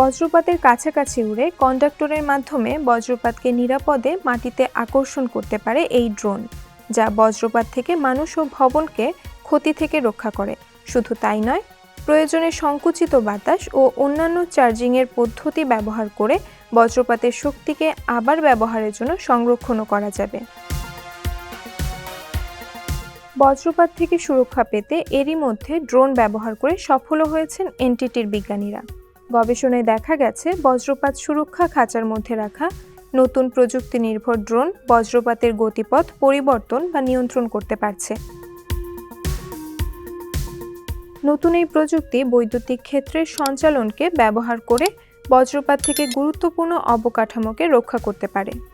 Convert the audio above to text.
বজ্রপাতের কাছাকাছি উড়ে কন্ডাক্টরের মাধ্যমে বজ্রপাতকে নিরাপদে মাটিতে আকর্ষণ করতে পারে এই ড্রোন, যা বজ্রপাত থেকে মানুষ ও ভবনকে ক্ষতি থেকে রক্ষা করে। শুধু তাই নয়, প্রয়োজনে সংকুচিত বাতাস ও অন্যান্য চার্জিংয়ের পদ্ধতি ব্যবহার করে বজ্রপাতের শক্তিকে আবার ব্যবহারের জন্য সংরক্ষণও করা যাবে। বজ্রপাত থেকে সুরক্ষা পেতে এরই মধ্যে ড্রোন ব্যবহার করে সফলও হয়েছেন এনটিটির বিজ্ঞানীরা। গবেষণায় দেখা গেছে, বজ্রপাত সুরক্ষা খাঁচার মধ্যে রাখা, নতুন প্রযুক্তি নির্ভর ড্রোন বজ্রপাতের গতিপথ পরিবর্তন বা নিয়ন্ত্রণ করতে পারছে। নতুন এই প্রযুক্তি বৈদ্যুতিক ক্ষেত্রের সঞ্চালনকে ব্যবহার করে বজ্রপাত থেকে গুরুত্বপূর্ণ অবকাঠামোকে রক্ষা করতে পারে।